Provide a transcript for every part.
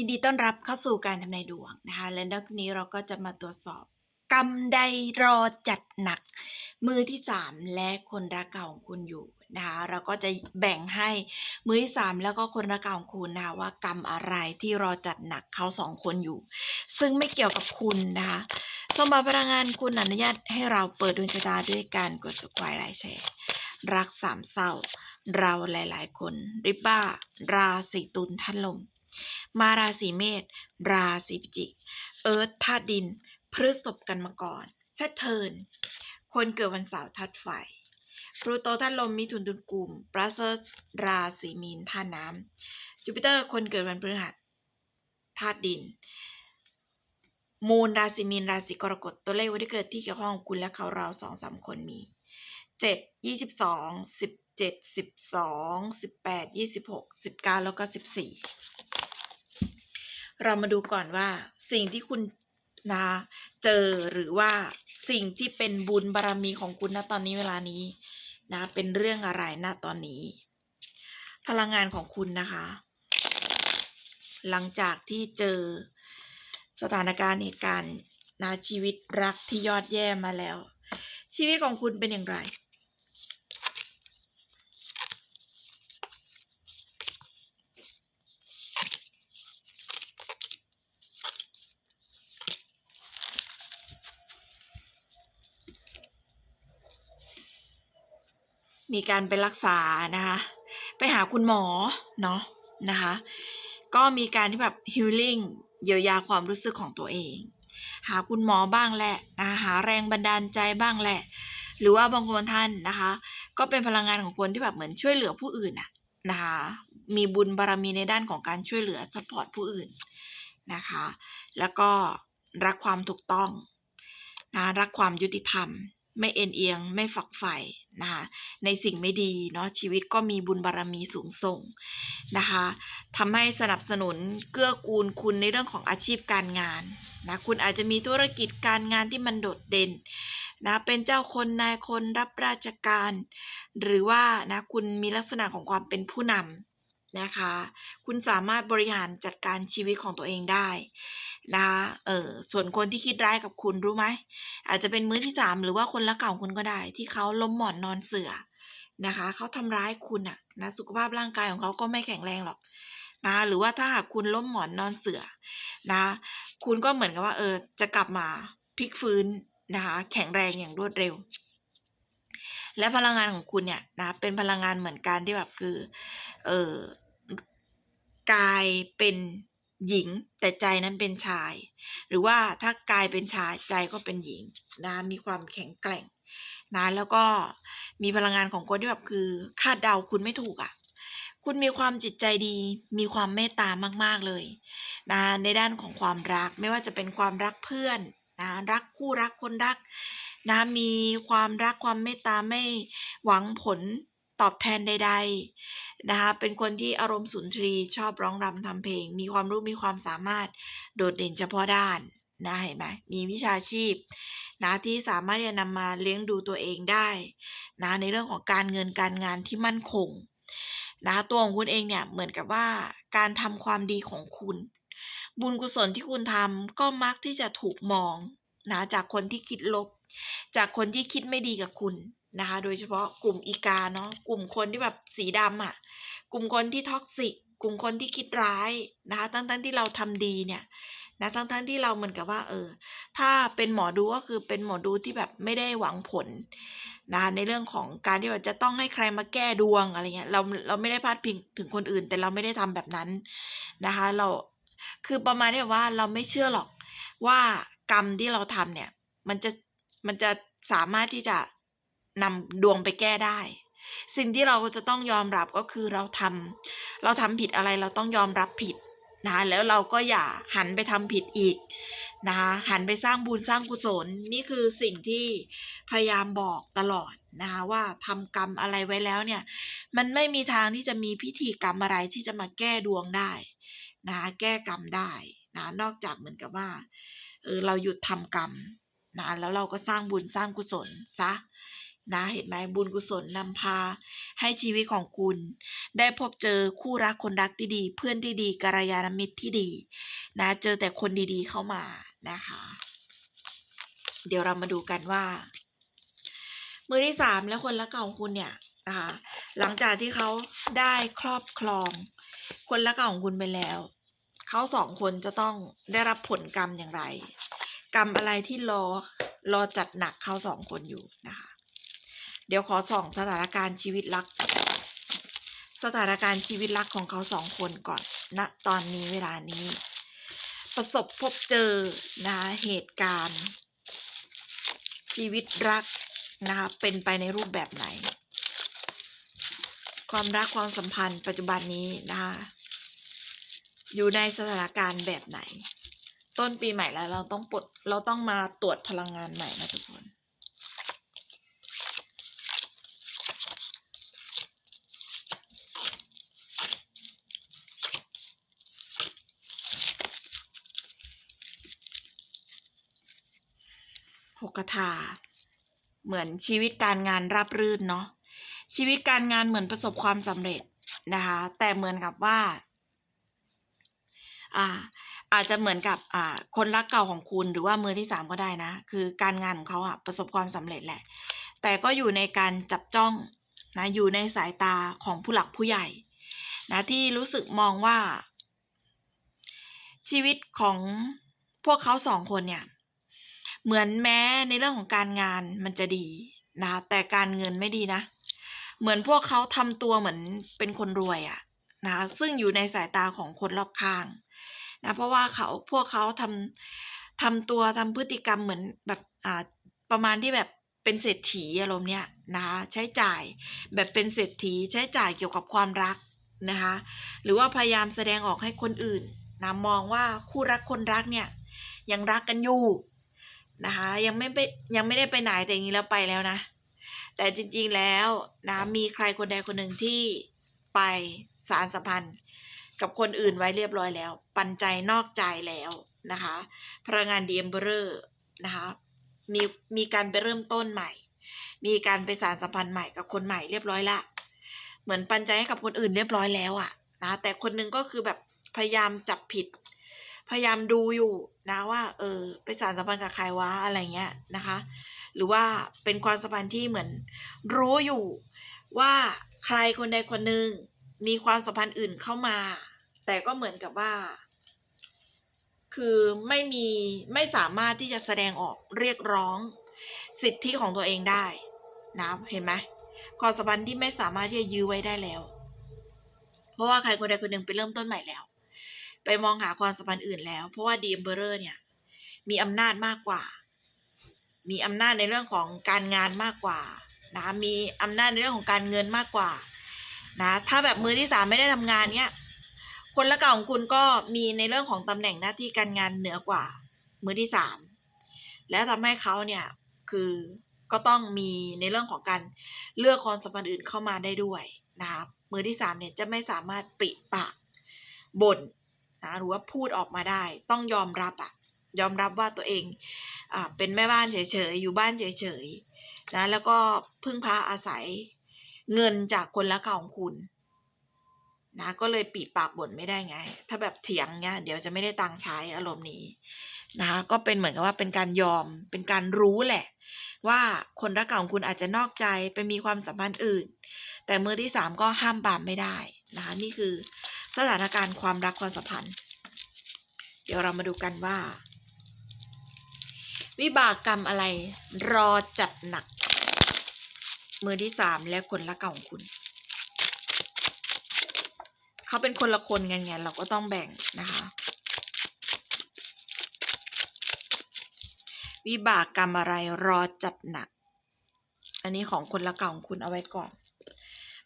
ยินดีต้อนรับเข้าสู่การทำนายดวงนะคะ และในคลิปนี้เราก็จะมาตรวจสอบ กรรมใดรอจัดหนัก มือที่สามและคนรักเก่าของคุณอยู่นะคะเราก็จะแบ่งให้มือที่สามแล้วก็คนรักเก่าของคุณนะคะว่ากรรมอะไรที่รอจัดหนักเขาสองคนอยู่ ซึ่งไม่เกี่ยวกับคุณนะคะสมบัติพลังงานคุณอนุญาตให้เราเปิดดวงชะตาด้วยการกด subscribe ไลค์แชร์รักสามเศร้า เราหลาย ๆ คน ริบบ้า ราศีตุลท่านลม มาราศีเมษราศีพิจิก เอิร์ธธาตุดิน พฤษภกันมาก่อนแซตเทิร์นคนเกิดวันเสาร์ธาตุไฟพลูโตธาตุลมมิถุนตุลกลุ่มปราเซอร์ราศีมีนธาตุน้ำจูปิเตอร์คนเกิดวันพฤหัสธาตุดิน มูลราศีมีนราศีกรกฎตัวเลขวันที่เกิดที่เกี่ยวข้องคุณและเขาเราสองสามคนมีเจ็ดยี่สิบสองสิบเจ็ดสิบสองสิบแปดยี่สิบหกสิบเก้าแล้วก็สิบสี่ เรามาดูก่อนว่าสิ่งที่คุณนะเจอหรือว่าสิ่งที่เป็นบุญบารรมีของคุณณตอนนี้เวลานี้นะเป็นเรื่องอะไรณตอนนี้ พลังงานของคุณนะคะ หลังจากที่เจอสถานการณ์เหตุการณ์นะชีวิตรักที่ยอดแย่มาแล้ว ชีวิตของคุณเป็นอย่างไร มีการไปรักษานะคะ ไปหาคุณหมอเนาะนะคะ ก็มีการที่แบบฮิลลิ่งเยียวยาความรู้สึกของตัวเอง หาคุณหมอบ้างแหละนะคะหาแรงบันดาลใจบ้างแหละ หรือว่าบางคนท่านนะคะ ก็เป็นพลังงานของคนที่แบบเหมือนช่วยเหลือผู้อื่นอะนะคะมีบุญบารรมีในด้านของการช่วยเหลือสปอร์ตผู้อื่นนะคะ แล้วก็รักความถูกต้องนะรักความยุติธรรม ไม่เอ็นเอียง ไม่ฝักใฝ่นะคะในสิ่งไม่ดีเนาะชีวิตก็มีบุญบารรมีสูงส่งนะคะทำให้สนับสนุนเกื้อกูลคุณในเรื่องของอาชีพการงานนะคุณอาจจะมีธุรกิจการงานที่มันโดดเด่นนะเป็นเจ้าคนนายคนรับราชการ หรือว่านะคุณมีลักษณะของความเป็นผู้นำ นะคะ คุณสามารถบริหารจัดการชีวิตของตัวเองได้นะคะ เออส่วนคนที่คิดร้ายกับคุณรู้ไหม อาจจะเป็นมือที่สามหรือว่าคนรักเก่าของคุณก็ได้ ที่เขาล้มหมอนนอนเสือนะคะ เขาทำร้ายคุณอะนะสุขภาพร่างกายของเขาก็ไม่แข็งแรงหรอกนะ หรือว่าถ้าหากคุณล้มหมอนนอนเสือนะ คุณก็เหมือนกับว่าเออจะกลับมาพลิกฟื้นนะคะ แข็งแรงอย่างรวดเร็ว และพลังงานของคุณเนี่ยนะเป็นพลังงานเหมือนกันที่แบบคือเออกายเป็นหญิงแต่ใจนั้นเป็นชาย หรือว่าถ้ากายเป็นชายใจก็เป็นหญิงนะมีความแข็งแกร่งนะแล้วก็มีพลังงานของคนที่แบบคือคาดเดาคุณไม่ถูกอะ่ะ คุณมีความจิตใจดี มีความเมตตามาก ๆเลยนะในด้านของความรักไม่ว่าจะเป็นความรักเพื่อนนะรักคู่รักคนรัก นะมีความรักความเมตตาไม่หวังผลตอบแทนใดๆนะคะเป็นคนที่อารมณ์สุนทรีชอบร้องรำทำเพลง มีความรู้มีความสามารถโดดเด่นเฉพาะด้านนะเห็นไหมมีวิชาชีพนะที่สามารถจะนำมาเลี้ยงดูตัวเองได้นะในเรื่องของการเงินการงานที่มั่นคงนะตัวของคุณเองเนี่ยเหมือนกับว่าการทำความดีของคุณ บุญกุศลที่คุณทำก็มักที่จะถูกมองนะจากคนที่คิดลบ จากคนที่คิดไม่ดีกับคุณนะคะ โดยเฉพาะกลุ่มอีกาเนาะกลุ่มคนที่แบบสีดำอะ่ะ กลุ่มคนที่ท็อกซิกกลุ่มคนที่คิดร้ายนะคะทั้งทั้งที่เราทำดีเนี่ยนะทั้งทั้งที่เราเหมือนกับว่า เออ ถ้าเป็นหมอดูก็คือเป็นหมอดูที่แบบไม่ได้หวังผลนะคะในเรื่องของการที่ว่าจะต้องให้ใครมาแก้ดวงอะไรเงี้ยเราเราไม่ได้พาดพิงถึงคนอื่น แต่เราไม่ได้ทำแบบนั้นนะคะ เราคือประมาณที่แบบว่าเราไม่เชื่อหรอกว่ากรรมที่เราทำเนี่ย มันจะ มันจะสามารถที่จะนำดวงไปแก้ได้ สิ่งที่เราจะต้องยอมรับก็คือเราทำเราทำผิดอะไรเราต้องยอมรับผิดนะคะแล้วเราก็อย่าหันไปทำผิดอีกนะคะหันไปสร้างบุญสร้างกุศลนี่คือสิ่งที่พยายามบอกตลอดนะคะว่าทำกรรมอะไรไว้แล้วเนี่ย มันไม่มีทางที่จะมีพิธีกรรมอะไรที่จะมาแก้ดวงได้นะแก้กรรมได้นะนอกจากเหมือนกับว่าเออเราหยุดทำกรรม นะแล้วเราก็สร้างบุญสร้างกุศลซะนะเห็นไหมบุญกุศลนำพา ให้ชีวิตของคุณ ได้พบเจอคู่รักคนรักที่ดี เพื่อนที่ดีกัลยาณมิตรที่ดี นะเจอแต่คนดีๆเข้ามานะคะ เดี๋ยวเรามาดูกันว่า มือที่สามและคนรักเก่าของคุณเนี่ยนะคะหลังจากที่เขาได้ครอบครอง คนรักเก่าของคุณไปแล้วเขาสองคนจะต้องได้รับผลกรรมอย่างไร กรรมอะไรที่รอรอจัดหนักเขาสองคนอยู่นะคะ เดี๋ยวขอส่องสถานการณ์ชีวิตรัก สถานการณ์ชีวิตรักของเขาสองคนก่อนณนะตอนนี้เวลานี้ ประสบพบเจอนะคะเหตุการณ์ ชีวิตรักนะคะเป็นไปในรูปแบบไหน ความรักความสัมพันธ์ปัจจุบันนี้นะคะอยู่ในสถานการณ์แบบไหน ต้นปีใหม่แล้ว เราต้องปลดเราต้องมาตรวจพลังงานใหม่นะทุกคนหกกถาเหมือนชีวิตการงานราบรื่นเนาะชีวิตการงานเหมือนประสบความสำเร็จนะคะ แต่เหมือนกับว่า อ่า อาจจะเหมือนกับอ่าคนรักเก่าของคุณหรือว่ามือที่สามก็ได้นะ คือการงานของเขาอะประสบความสำเร็จแหละ แต่ก็อยู่ในการจับจ้องนะอยู่ในสายตาของผู้หลักผู้ใหญ่นะที่รู้สึกมองว่า ชีวิตของพวกเขาสองคนเนี่ย เหมือนแม้ในเรื่องของการงานมันจะดีนะแต่การเงินไม่ดีนะ เหมือนพวกเขาทำตัวเหมือนเป็นคนรวยอะนะซึ่งอยู่ในสายตาของคนรอบข้าง นะเพราะว่าเขาพวกเขาทำทำตัวทำพฤติกรรมเหมือนแบบอ่าประมาณที่แบบเป็นเศรษฐีอารมณ์เนี้ยนะคะใช้จ่ายแบบเป็นเศรษฐีใช้จ่ายเกี่ยวกับความรักนะคะหรือว่าพยายามแสดงออกให้คนอื่นนะมองว่าคู่รักคนรักเนี่ยยังรักกันอยู่นะคะยังไม่ไปยังไม่ได้ไปไหนแต่อย่างนี้แล้วไปแล้วนะ แต่จริงๆแล้วนะมีใครคนใดคนหนึ่งที่ไปสารสัมพันธ์ กับคนอื่นไว้เรียบร้อยแล้ว ปันใจนอกใจแล้วนะคะพลังงานดีเอ็มเบอร์นะคะมีมีการไปเริ่มต้นใหม่ มีการไปสารสัมพันธ์ใหม่กับคนใหม่เรียบร้อยละ เหมือนปันใจให้กับคนอื่นเรียบร้อยแล้วอะนะแต่คนนึงก็คือแบบพยายามจับผิด พยายามดูอยู่นะว่า เออไปสารสัมพันธ์กับใครวะอะไรเงี้ยนะคะ หรือว่าเป็นความสัมพันธ์ที่เหมือนรู้อยู่ว่าใครคนใดคนหนึ่งมีความสัมพันธ์อื่นเข้ามา แต่ก็เหมือนกับว่า คือไม่มีไม่สามารถที่จะแสดงออกเรียกร้องสิทธิของตัวเองได้นะเห็นไหมความสัมพันธ์ที่ไม่สามารถที่จะยื้อไว้ได้แล้ว เพราะว่าใครคนใดคนหนึ่งไปเริ่มต้นใหม่แล้ว ไปมองหาความสัมพันธ์อื่นแล้ว เพราะว่าดีเอมเบอร์เนี่ย มีอำนาจมากกว่า มีอำนาจในเรื่องของการงานมากกว่านะมีอำนาจในเรื่องของการเงินมากกว่านะถ้าแบบมือที่สามไม่ได้ทำงานเนี้ย คนละเก่าของคุณก็มีในเรื่องของตำแหน่งหน้าที่การงานเหนือกว่า มือที่สามและทำให้เขาเนี่ยคือก็ต้องมีในเรื่องของการเลือกความสัมพันธ์อื่นเข้ามาได้ด้วยนะครับมือที่สามเนี่ยจะไม่สามารถปริปากบ่นนะหรือว่าพูดออกมาได้ ต้องยอมรับอะยอมรับว่าตัวเองอ่าเป็นแม่บ้านเฉยๆอยู่บ้านเฉยๆนะแล้วก็พึ่งพาอาศัยเงินจากคนละเก่าของคุณ นะก็เลยปีปากบ่นไม่ได้ไง ถ้าแบบเถียงเงี้ยเดี๋ยวจะไม่ได้ตังค์ใช้อารมณ์นี้นะคะก็เป็นเหมือนกับว่าเป็นการยอมเป็นการรู้แหละ ว่าคนรักเก่าของคุณอาจจะนอกใจไปมีความสัมพันธ์อื่น แต่มือที่สามก็ห้ามปามไม่ได้นะคะนี่คือสถานการณ์ความรักความสัมพันธ์ เดี๋ยวเรามาดูกันว่า วิบากกรรมอะไรรอจัดหนัก มือที่สามและคนละเก่าของคุณ เขาเป็นคนละคนกันไงเราก็ต้องแบ่งนะคะ วิบากกรรมอะไรรอจัดหนัก อันนี้ของคนละเก่าของคุณเอาไว้ก่อน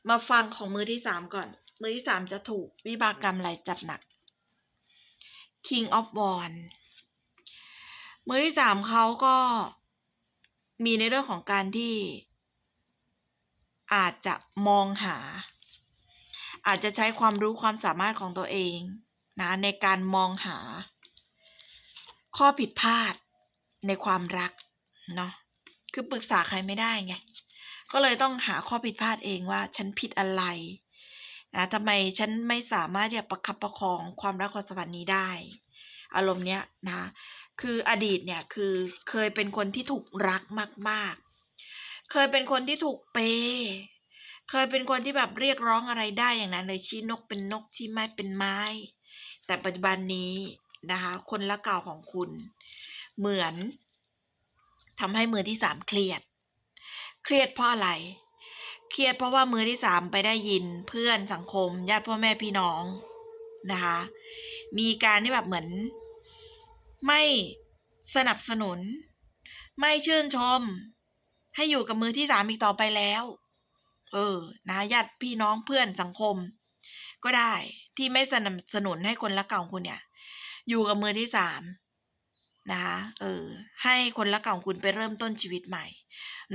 มาฟังของมือที่สามก่อน มือที่สามจะถูกวิบากกรรมอะไรจัดหนัก King of w a n d มือที่สามเขาก็มีในเรื่องของการที่อาจจะมองหา อาจจะใช้ความรู้ความสามารถของตัวเองนะในการมองหา ข้อผิดพลาดในความรักเนาะคือปรึกษาใครไม่ได้ไงก็เลยต้องหาข้อผิดพลาดเองว่าฉันผิดอะไรนะทำไมฉันไม่สามารถจะประคับประคองความรักความสัมพันธ์นี้ได้ อารมณ์เนี้ยนะคืออดีตเนี่ยคือเคยเป็นคนที่ถูกรักมาก ๆ เคยเป็นคนที่ถูกเป เคยเป็นคนที่แบบเรียกร้องอะไรได้อย่างนั้นเลยชี้นกเป็นนกชี้ไม้เป็นไม้ แต่ปัจจุบันนี้นะคะ คนละเก่าของคุณ เหมือนทำให้มือที่สามเครียด เครียดเพราะอะไร เครียดเพราะว่ามือที่สามไปได้ยินเพื่อนสังคม ญาติพ่อแม่พี่น้องนะคะ มีการที่แบบเหมือน ไม่สนับสนุน ไม่ชื่นชม ให้อยู่กับมือที่สามอีกต่อไปแล้ว เออนะญาติพี่น้องเพื่อนสังคม ก็ได้ที่ไม่สนับสนุนให้คนรักเก่าของคุณเนี่ย อยู่กับมือที่สามนะคะเออให้คนรักเก่าของคุณไปเริ่มต้นชีวิตใหม่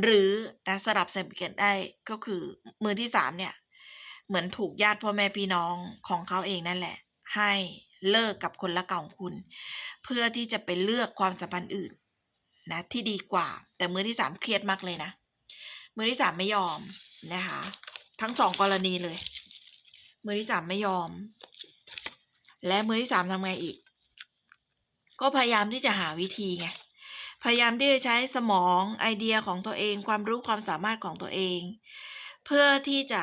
หรือนะสลับสับเปลี่ยนได้ก็คือมือที่สามเนี่ย เหมือนถูกญาติพ่อแม่พี่น้องของเขาเองนั่นแหละ ให้เลิกกับคนรักเก่าของคุณ เพื่อที่จะไปเลือกความสัมพันธ์อื่นนะที่ดีกว่า แต่มือที่สามเครียดมากเลยนะ มือที่สามไม่ยอมนะคะ ทั้งสองกรณีเลย มือที่สามไม่ยอม และมือที่สามทำไงอีก ก็พยายามที่จะหาวิธีไงพยายามที่จะใช้สมองไอเดียของตัวเอง ความรู้ความสามารถของตัวเอง เพื่อที่จะ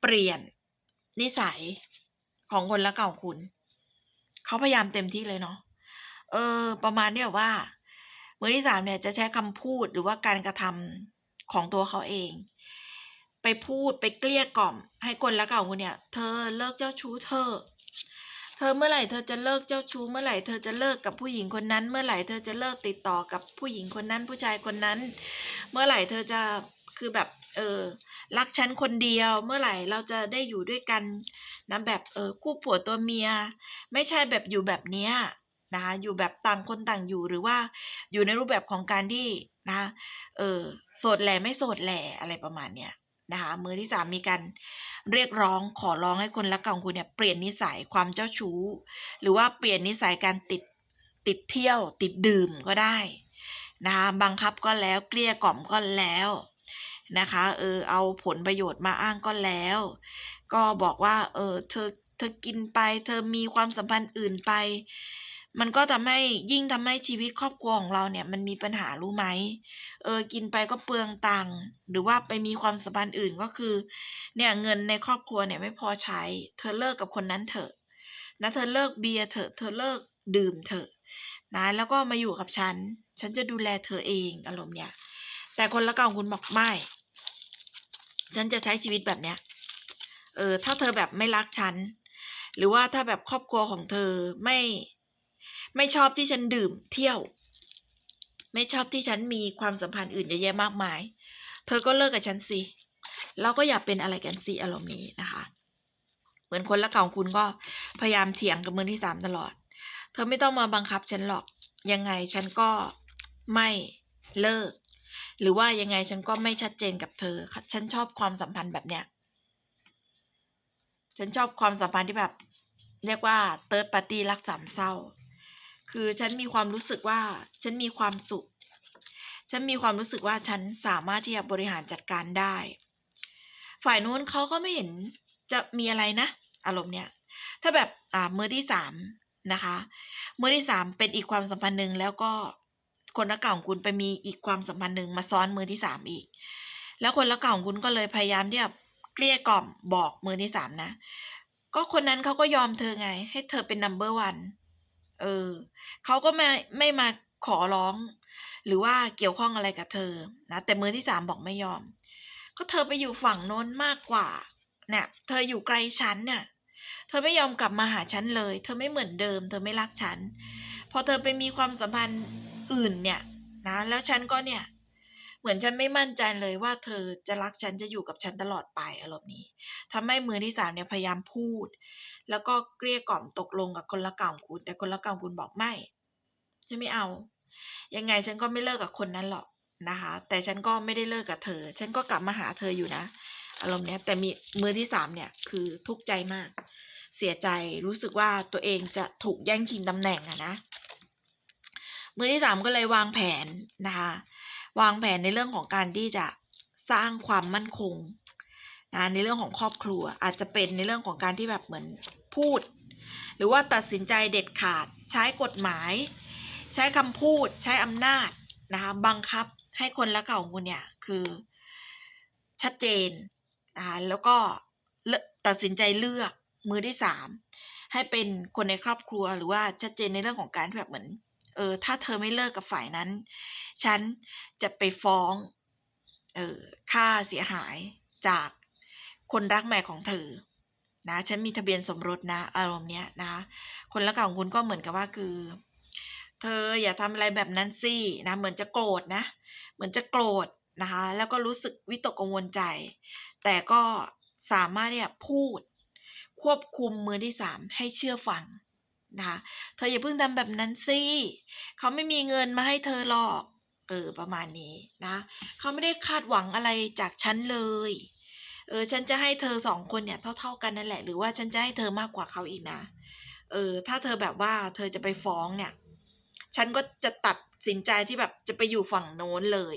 เปลี่ยนนิสัยของคนละเก่าคุณ เขาพยายามเต็มที่เลยเนาะเออ ประมาณนี้แบบว่า มือที่สามเนี่ยจะใช้คำพูดหรือว่าการกระทำ ของตัวเขาเอง ไปพูดไปเกลี้ยกล่อม ให้คนละเก่าคุณเนี่ย เธอเลิกเจ้าชู้เธอ เธอเมื่อไหร่เธอจะเลิกเจ้าชู้เมื่อไหร่เธอจะเลิกกับผู้หญิงคนนั้น เมื่อไหร่เธอจะเลิกติดต่อกับผู้หญิงคนนั้นผู้ชายคนนั้น เมื่อไหร่เธอจะคือแบบเออรักฉันคนเดียวเมื่อไหร่เราจะได้อยู่ด้วยกันนะแบบเออคู่ผัวตัวเมีย ไม่ใช่แบบอยู่แบบเนี้ย นะคะอยู่แบบต่างคนต่างอยู่หรือว่าอยู่ในรูปแบบของการที่นะะเออโสดแหล่ไม่โสดแหล่อะไรประมาณเนี้ยนะคะมือที่สามมีการเรียกร้องขอร้องให้คนรักเก่าของคุณเนี่ยเปลี่ยนนิสัยความเจ้าชู้ หรือว่าเปลี่ยนนิสัยการติดติดเที่ยว ติดดื่มก็ได้นะคะบังคับก็แล้วเกลี้ยกล่อมก็แล้วนะคะเออเอาผลประโยชน์มาอ้างก็แล้ว ก็บอกว่าเออเธอเธอกินไป เธอมีความสัมพันธ์อื่นไป มันก็ทำให้ยิ่งทำให้ชีวิตครอบครัวของเราเนี่ยมันมีปัญหารู้ไหมเออกินไปก็เปลืองตังค์หรือว่าไปมีความสัมพันธ์อื่นก็คือ เนี่ยเงินในครอบครัวเนี่ยไม่พอใช้ เธอเลิกกับคนนั้นเถอะนะเธอเลิกเบียร์เถอะเธอเลิกดื่มเถอะนะแล้วก็มาอยู่กับฉัน ฉันจะดูแลเธอเองอารมณ์เนี่ยแต่คนละเก่าคุณบอกไม่ ฉันจะใช้ชีวิตแบบเนี้ยเออถ้าเธอแบบไม่รักฉัน หรือว่าถ้าแบบครอบครัวของเธอไม่ ไม่ชอบที่ฉันดื่มเที่ยว ไม่ชอบที่ฉันมีความสัมพันธ์อื่นเยอะแยะมากมาย เธอก็เลิกกับฉันสิเราก็อย่าเป็นอะไรกันสิอารมณ์นี้นะคะ เหมือนคนละเก่าของคุณก็พยายามเถียงกับมือที่สามตลอด เธอไม่ต้องมาบังคับฉันหรอก ยังไงฉันก็ไม่เลิก หรือว่ายังไงฉันก็ไม่ชัดเจนกับเธอ ฉันชอบความสัมพันธ์แบบเนี้ย ฉันชอบความสัมพันธ์ที่แบบ เรียกว่าเติร์ดปาร์ตี้รักสามเศร้า คือฉันมีความรู้สึกว่าฉันมีความสุข ฉันมีความรู้สึกว่าฉันสามารถที่จะบริหารจัดการได้ ฝ่ายนู้นเขาก็ไม่เห็นจะมีอะไรนะ อารมณ์เนี้ยถ้าแบบอ่ามือที่สามนะคะมือที่สามเป็นอีกความสัมพันธ์หนึ่งแล้วก็คนรักเก่าของคุณไปมีอีกความสัมพันธ์หนึ่งมาซ้อนมือที่สามอีก แล้วคนรักเก่าของคุณก็เลยพยายามที่จะเกลี้ยกล่อมบอกมือที่สามนะ ก็คนนั้นเขาก็ยอมเธอไง ให้เธอเป็นนัมเบอร์วัน เออเขาก็ไม่ไม่มาขอร้อง หรือว่าเกี่ยวข้องอะไรกับเธอนะแต่มือที่สามบอกไม่ยอม ก็เธอไปอยู่ฝั่งโน้นมากกว่าเนี่ยเธออยู่ไกลฉันเนี่ยเธอไม่ยอมกลับมาหาฉันเลย เธอไม่เหมือนเดิม เธอไม่รักฉัน พอเธอไปมีความสัมพันธ์อื่นเนี่ยนะแล้วฉันก็เนี่ย เหมือนฉันไม่มั่นใจเลยว่าเธอจะรักฉันจะอยู่กับฉันตลอดไปอารมณ์นี้ทำให้มือที่สามเนี่ยพยายามพูด แล้วก็เกลี้ยกล่อมตกลงกับคนละเก่างคุณ แต่คนละเก่างคุณบอกไม่ฉันไม่เอา ยังไงฉันก็ไม่เลิกกับคนนั้นหรอกนะคะ แต่ฉันก็ไม่ได้เลิกกับเธอ ฉันก็กลับมาหาเธออยู่นะ อารมณ์เนี้ยแต่มีมือที่สามเนี่ยคือทุกข์ใจมาก เสียใจรู้สึกว่าตัวเองจะถูกแย่งชิงตำแหน่งอะนะมือที่สามก็เลยวางแผนนะคะ วางแผนในเรื่องของการที่จะสร้างความมั่นคงนะในเรื่องของครอบครัวอาจจะเป็นในเรื่องของการที่แบบเหมือนพูด หรือว่าตัดสินใจเด็ดขาดใช้กฎหมาย ใช้คำพูดใช้อำนาจนะคะบังคับให้คนละเก่าของคุณเนี่ยคือชัดเจนนะคะแล้วก็ตัดสินใจเลือกมือที่สามให้เป็นคนในครอบครัวหรือว่าชัดเจนในเรื่องของการแบบเหมือน เออถ้าเธอไม่เลิกกับฝ่ายนั้น ฉันจะไปฟ้องเออค่าเสียหายจากคนรักใหม่ของเธอนะฉันมีทะเบียนสมรสนะ อารมณ์เนี้ยนะ คนรักเก่าของคุณก็เหมือนกับว่าคือ เธออย่าทำอะไรแบบนั้นสินะเหมือนจะโกรธนะ เหมือนจะโกรธนะคะ แล้วก็รู้สึกวิตกกังวลใจ แต่ก็สามารถเนี่ยพูด ควบคุมมือที่สามให้เชื่อฟัง นะคะเธออย่าเพิ่งทำแบบนั้นสิเขาไม่มีเงินมาให้เธอหรอกเออประมาณนี้นะเขาไม่ได้คาดหวังอะไรจากฉันเลยเออฉันจะให้เธอสองคนเนี่ยเท่า ๆกันนั่นแหละ หรือว่าฉันจะให้เธอมากกว่าเขาอีกนะเออถ้าเธอแบบว่าเธอจะไปฟ้องเนี่ย ฉันก็จะตัดสินใจที่แบบจะไปอยู่ฝั่งโน้นเลย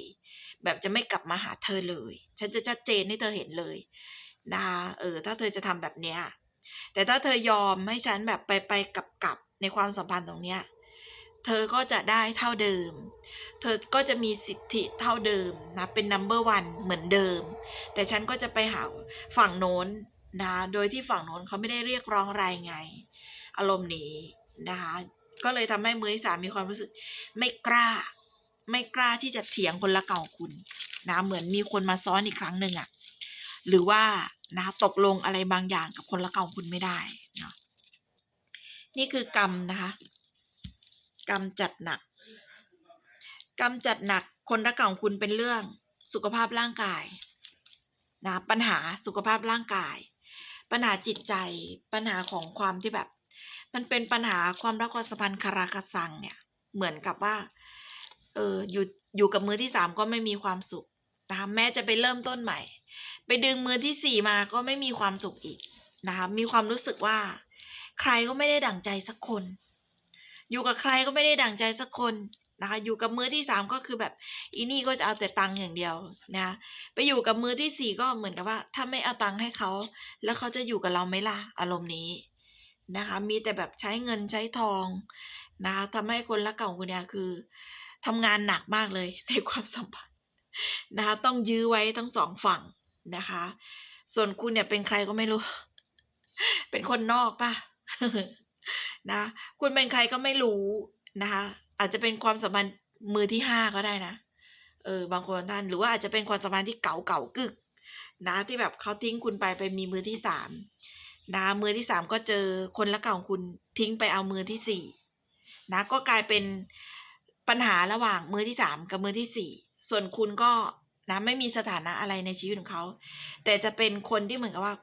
แบบจะไม่กลับมาหาเธอเลย ฉันจะชัดเจนให้เธอเห็นเลยนะคะเออถ้าเธอจะทำแบบเนี้ย แต่ถ้าเธอยอมให้ฉันแบบไปไปกลับกลับในความสัมพันธ์ตรงเนี้ยเธอก็จะได้เท่าเดิม เธอก็จะมีสิทธิเท่าเดิมนะเป็น number one เหมือนเดิม แต่ฉันก็จะไปหาฝั่งโน้นนะ โดยที่ฝั่งโน้นเขาไม่ได้เรียกร้องอะไรไง อารมณ์นี้นะคะ ก็เลยทำให้มือที่สามมีความรู้สึก ไม่กล้า ไม่กล้าที่จะเถียงคนละเก่าคุณนะ เหมือนมีคนมาซ้อนอีกครั้งหนึ่งอะหรือว่า นะตกลงอะไรบางอย่างกับคนละเก่าคุณไม่ได้เนาะนี่คือกรรมนะคะ กรรมจัดหนัก กรรมจัดหนักคนรักเก่าของคุณเป็นเรื่องสุขภาพร่างกายนะปัญหาสุขภาพร่างกาย ปัญหาจิตใจปัญหาของความที่แบบ มันเป็นปัญหาความรักความสัมพันธ์คาราคาซังเนี่ยเหมือนกับว่าเอออยู่อยู่กับมือที่สามก็ไม่มีความสุขนะคะแม้จะไปเริ่มต้นใหม่ ไปดึงมือที่สี่มาก็ไม่มีความสุขอีกนะคะมีความรู้สึกว่า ใครก็ไม่ได้ดั่งใจสักคน อยู่กับใครก็ไม่ได้ดั่งใจสักคนนะคะอยู่กับมือที่สามก็คือแบบอีนี่ก็จะเอาแต่ตังค์อย่างเดียวนะไปอยู่กับมือที่สี่ก็เหมือนกับว่า ถ้าไม่เอาตังค์ให้เขา แล้วเขาจะอยู่กับเราไหมล่ะอารมณ์นี้นะคะมีแต่แบบใช้เงินใช้ทองนะคะทำให้คนรักเก่าคุณเนี่ยคือทำงานหนักมากเลยในความสัมพันธ์นะคะต้องยื้อไว้ทั้งสองฝั่ง นะคะ ส่วนคุณเนี่ยเป็นใครก็ไม่รู้ เป็นคนนอกป่ะนะ คุณเป็นใครก็ไม่รู้นะคะ อาจจะเป็นความสัมพันธ์มือที่ห้าก็ได้นะ เออ บางคนท่าน หรือว่าอาจจะเป็นความสัมพันธ์ที่เก่าเก่ากึก นะที่แบบเขาทิ้งคุณไปไปมีมือที่สามนะมือที่สามก็เจอคนละเก่าของคุณทิ้งไปเอามือที่สี่นะก็กลายเป็นปัญหาระหว่างมือที่สามกับมือที่สี่ส่วนคุณก็ นะไม่มีสถานะอะไรในชีวิตของเขา แต่จะเป็นคนที่เหมือนกับว่า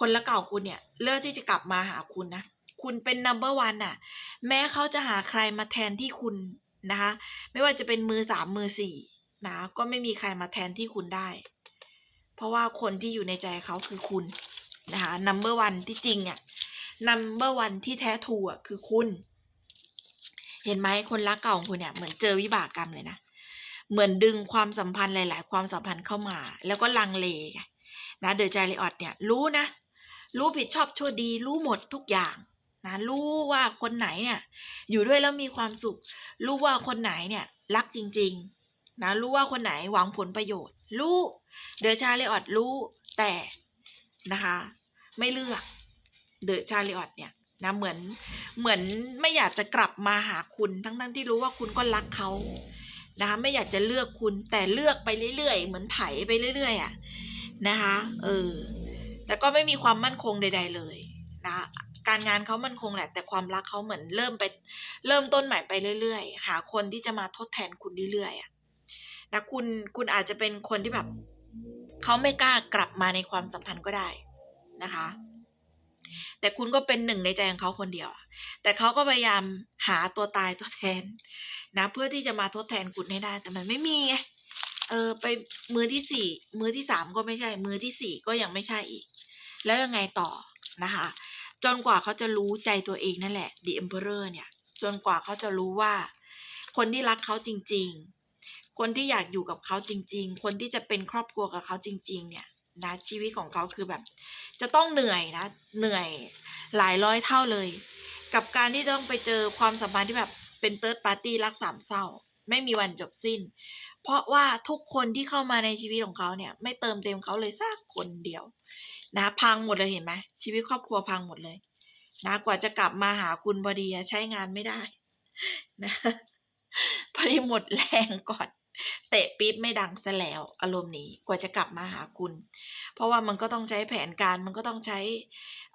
คนละเก่าคุณเนี่ย เลือกที่จะกลับมาหาคุณนะ คุณเป็น number one น่ะ แม้เขาจะหาใครมาแทนที่คุณนะคะ ไม่ว่าจะเป็นมือสามมือสี่นะก็ไม่มีใครมาแทนที่คุณได้ เพราะว่าคนที่อยู่ในใจเขาคือคุณนะคะ number one ที่จริงอะ number one ที่แท้ทูอะคือคุณ เห็นไหมคนรักเก่าของคุณเนี่ยเหมือนเจอวิบากกรรมเลยนะ เหมือนดึงความสัมพันธ์หลาย ๆ ความสัมพันธ์เข้ามา แล้วก็ลังเลไงนะเดอะจาริออดเนี่ยรู้นะ รู้ผิดชอบชั่วดี รู้หมดทุกอย่างนะรู้ว่าคนไหนเนี่ยอยู่ด้วยแล้วมีความสุข รู้ว่าคนไหนเนี่ยรักจริง ๆ นะรู้ว่าคนไหนหวังผลประโยชน์ รู้เดอะชาริออดรู้แต่นะคะไม่เลือกเดอะชาริออดเนี่ยนะเหมือนเหมือนไม่อยากจะกลับมาหาคุณทั้งๆทที่รู้ว่าคุณก็รักเขา นะคะไม่อยากจะเลือกคุณแต่เลือกไปเรื่อยๆ เหมือนไถไปเรื่อยๆอะนะคะเออแต่ก็ไม่มีความมั่นคงใด ๆเลยนะการงานเขามั่นคงแหละ แต่ความรักเขาเหมือนเริ่มไปเริ่มต้นใหม่ไปเรื่อยๆ หาคนที่จะมาทดแทนคุณเรื่อยๆอะนะคุณคุณอาจจะเป็นคนที่แบบเขาไม่กล้ากลับมาในความสัมพันธ์ก็ได้นะคะ แต่คุณก็เป็นหนึ่งในใจของเขาคนเดียว แต่เขาก็พยายามหาตัวตายตัวแทนนะเพื่อที่จะมาทดแทนคุณให้ได้ แต่มันไม่มีไงเออไปมือที่สี่มือที่สามก็ไม่ใช่ มือที่สี่ก็ยังไม่ใช่อีก แล้วยังไงต่อนะคะ จนกว่าเขาจะรู้ใจตัวเองนั่นแหละ The Emperor เนี่ย จนกว่าเขาจะรู้ว่า คนที่รักเขาจริง ๆ คนที่อยากอยู่กับเขาจริง ๆ คนที่จะเป็นครอบครัวกับเขาจริง ๆ เนี่ย นะชีวิตของเขาคือแบบ จะต้องเหนื่อยนะ เหนื่อยหลายร้อยเท่าเลย กับการที่ต้องไปเจอความสัมพันธ์ที่แบบเป็นเติร์ดปาร์ตี้รักสามเศร้า ไม่มีวันจบสิ้น เพราะว่าทุกคนที่เข้ามาในชีวิตของเขาเนี่ย ไม่เติมเต็มเขาเลยสักคนเดียว นะ พังหมดเลยเห็นไหมชีวิตครอบครัวพังหมดเลย นะกว่าจะกลับมาหาคุณพอดีใช้งานไม่ได้ นะพอดีหมดแรงก่อน เตะปี๊บไม่ดังซะแล้วอารมณ์นี้กว่าจะกลับมาหาคุณ เพราะว่ามันก็ต้องใช้แผนการมันก็ต้องใช้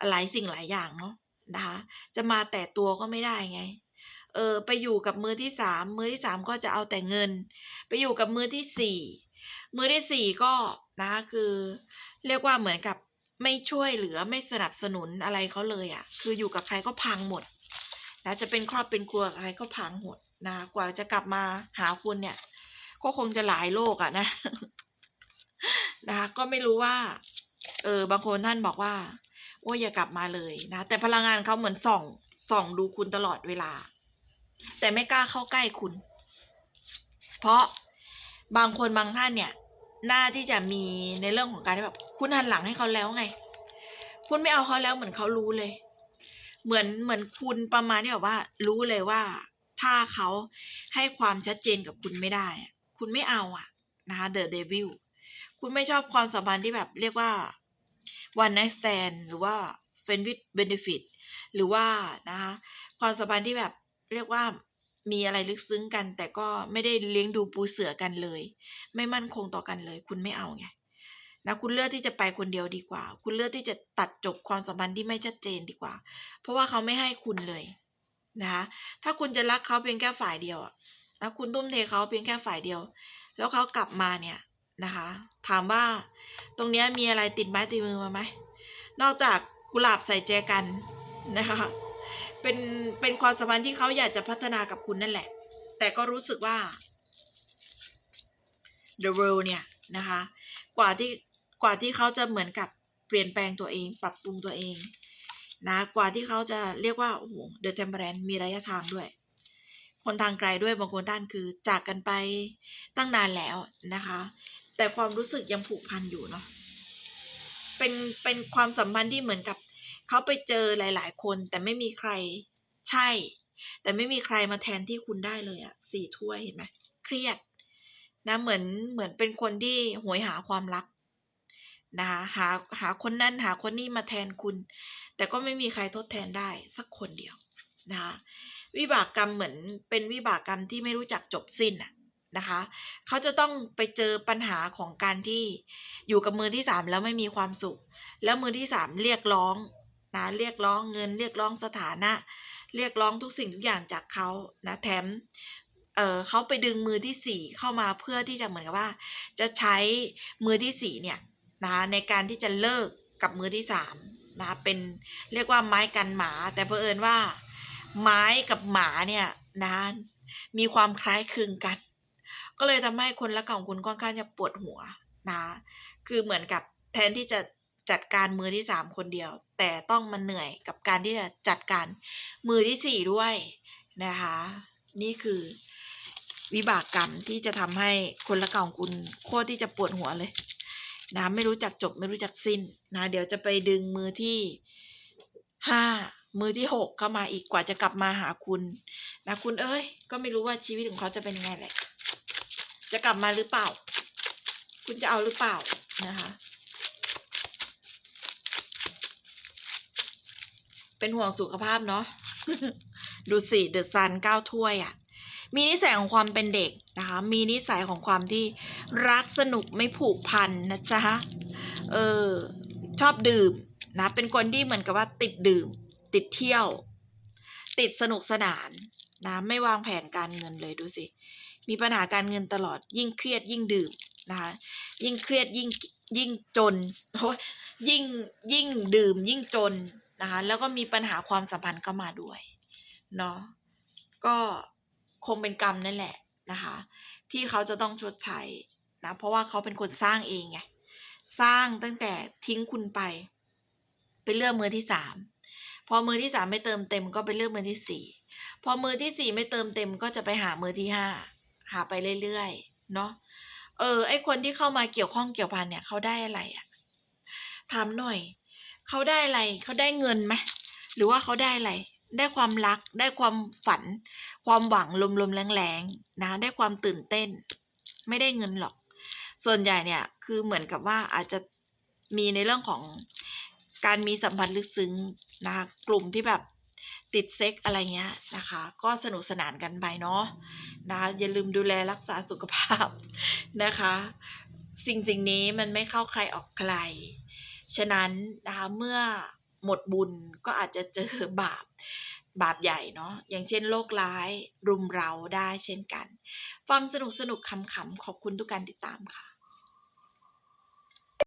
หลายสิ่งหลายอย่างเนาะนะคะจะมาแต่ตัวก็ไม่ได้ไงเออไปอยู่กับมือที่สามมือที่สามก็จะเอาแต่เงิน ไปอยู่กับมือที่สี่มือที่สี่ก็นะคือ เรียกว่าเหมือนกับไม่ช่วยเหลือไม่สนับสนุนอะไรเขาเลยอะ่ะ คืออยู่กับใครก็พังหมดนะจะเป็นครอบเป็นครัวกับใครก็พังหมดนะกว่าจะกลับมาหาคุณเนี่ย ก็คงจะหลายโลกอะนะนะคะก็ไม่รู้ว่า เออบางคนท่านบอกว่า โอ้ยอย่ากลับมาเลยนะ แต่พลังงานเขาเหมือนส่อง ส่องดูคุณตลอดเวลา แต่ไม่กล้าเข้าใกล้คุณ เพราะบางคนบางท่านเนี่ย หน้าที่จะมีในเรื่องของการที่แบบ คุณหันหลังให้เขาแล้วไง คุณไม่เอาเขาแล้วเหมือนเขารู้เลย เหมือนเหมือนคุณประมาณที่แบบว่า รู้เลยว่า ถ้าเขาให้ความชัดเจนกับคุณไม่ได้อะ คุณไม่เอาอะนะคะเดอะเดวิลคุณไม่ชอบความสัมพันธ์ที่แบบเรียกว่า one night stand หรือว่า friend with benefit หรือว่านะคะความสัมพันธ์ที่แบบเรียกว่ามีอะไรลึกซึ้งกัน แต่ก็ไม่ได้เลี้ยงดูปูเสือกันเลย ไม่มั่นคงต่อกันเลย คุณไม่เอาไงนะคุณเลือกที่จะไปคนเดียวดีกว่า คุณเลือกที่จะตัดจบความสัมพันธ์ที่ไม่ชัดเจนดีกว่า เพราะว่าเขาไม่ให้คุณเลยนะคะถ้าคุณจะรักเขาเพียงแค่ฝ่ายเดียวอะ นะคุณทุ่มเทเขาเพียงแค่ฝ่ายเดียว แล้วเขากลับมาเนี่ยนะคะ ถามว่าตรงนี้มีอะไรติดไม้ติดมือมาไหมนอกจากกุหลาบใส่แจกันนะคะเป็นเป็นความสัมพันธ์ที่เขาอยากจะพัฒนากับคุณนั่นแหละ แต่ก็รู้สึกว่า The World เนี่ยนะคะ กว่าที่กว่าที่เขาจะเหมือนกับเปลี่ยนแปลงตัวเอง ปรับปรุงตัวเองนะกว่าที่เขาจะเรียกว่าโอ้โห The Temperance มีระยะทางด้วย คนทางไกลด้วยบางคนท่านคือจากกันไปตั้งนานแล้วนะคะ แต่ความรู้สึกยังผูกพันอยู่เนาะเป็นเป็นความสัมพันธ์ที่เหมือนกับเขาไปเจอหลาย ๆ คน แต่ไม่มีใครใช่ แต่ไม่มีใครมาแทนที่คุณได้เลยอะสี่ถ้วยเห็นไหมเครียดนะเหมือนเหมือนเป็นคนที่หวยหาความรักนะคะหาหาคนนั้นหาคนนี้มาแทนคุณ แต่ก็ไม่มีใครทดแทนได้สักคนเดียวนะคะ วิบากกรรมเหมือนเป็นวิบากกรรมที่ไม่รู้จักจบสิ้นอะนะคะเขาจะต้องไปเจอปัญหาของการที่อยู่กับมือที่สามแล้วไม่มีความสุข แล้วมือที่สามเรียกร้องนะเรียกร้องเงิน เรียกร้องสถานะ เรียกร้องทุกสิ่งทุกอย่างจากเขานะแถมเออเขาไปดึงมือที่สี่เข้ามาเพื่อที่จะเหมือนกับว่า จะใช้มือที่สี่เนี่ยนะในการที่จะเลิกกับมือที่สามนะเป็นเรียกว่าไม้กันหมา แต่เผอิญว่า ไม้กับหมาเนี่ยนะมีความคล้ายคลึงกัน ก็เลยทำให้คนละของคุณค่อนข้างจะปวดหัวนะคือเหมือนกับแทนที่จะจัดการมือที่สามคนเดียว แต่ต้องมาเหนื่อยกับการที่จะจัดการมือที่สี่ด้วยนะคะ นี่คือวิบากกรรมที่จะทำให้คนละเก่าของคุณโคตรที่จะปวดหัวเลยนะไม่รู้จักจบไม่รู้จักสิ้นนะเดี๋ยวจะไปดึงมือที่ห้า มือที่หกเข้ามาอีกกว่าจะกลับมาหาคุณนะคุณเอ้ย ก็ไม่รู้ว่าชีวิตของเขาจะเป็นยังไงแหละ จะกลับมาหรือเปล่า คุณจะเอาหรือเปล่านะคะ เป็นห่วงสุขภาพเนาะดูสิเดอะซันเก้าถ้วยอะ่ะ มีนิสัยของความเป็นเด็กนะคะ มีนิสัยของความที่รักสนุกไม่ผูกพันนะจ๊ะ เออ ชอบดื่มนะ เป็นคนที่เหมือนกับว่าติดดื่ม ติดเที่ยว ติดสนุกสนานนะไม่วางแผนการเงินเลยดูสิ มีปัญหาการเงินตลอดยิ่งเครียดยิ่งดื่มนะคะยิ่งเครียดยิ่งยิ่งจนโอ้ยยิ่งยิ่งดื่มยิ่งจนนะคะแล้วก็มีปัญหาความสัมพันธ์เข้ามาด้วยเนาะก็คงเป็นกรรมนั่นแหละนะคะที่เขาจะต้องชดใช้นะเพราะว่าเขาเป็นคนสร้างเองไงสร้างตั้งแต่ทิ้งคุณไปไปเลือกมือที่สาม พอมือที่สามไม่เติมเต็มก็ไปเลือกมือที่สี่พอมือที่สี่ไม่เติมเต็มก็จะไปหามือที่ห้าหาไปเรื่อยๆเนาะเออไอคนที่เข้ามาเกี่ยวข้องเกี่ยวพันเนี่ยเขาได้อะไรอะถามหน่อยเขาได้อะไรเขาได้เงินไหมหรือว่าเขาได้อะไรได้ความรักได้ความฝัน ความหวังลมๆแรงๆนะได้ความตื่นเต้น ไม่ได้เงินหรอก ส่วนใหญ่เนี่ยคือเหมือนกับว่าอาจจะมีในเรื่องของการมีสัมพันธ์ลึกซึ้ง นะคะกลุ่มที่แบบติดเซ็กอะไรเงี้ยนะคะ ก็สนุกสนานกันไปเนาะนะคะอย่าลืมดูแลรักษาสุขภาพนะคะ สิ่งสิ่งนี้มันไม่เข้าใครออกใคร ฉะนั้นนะคะเมื่อหมดบุญก็อาจจะเจอบาปบาปใหญ่เนาะอย่างเช่นโรคร้ายรุมเราได้เช่นกัน ฟังสนุกสนุกๆขำๆขอบคุณทุกการติดตามค่ะ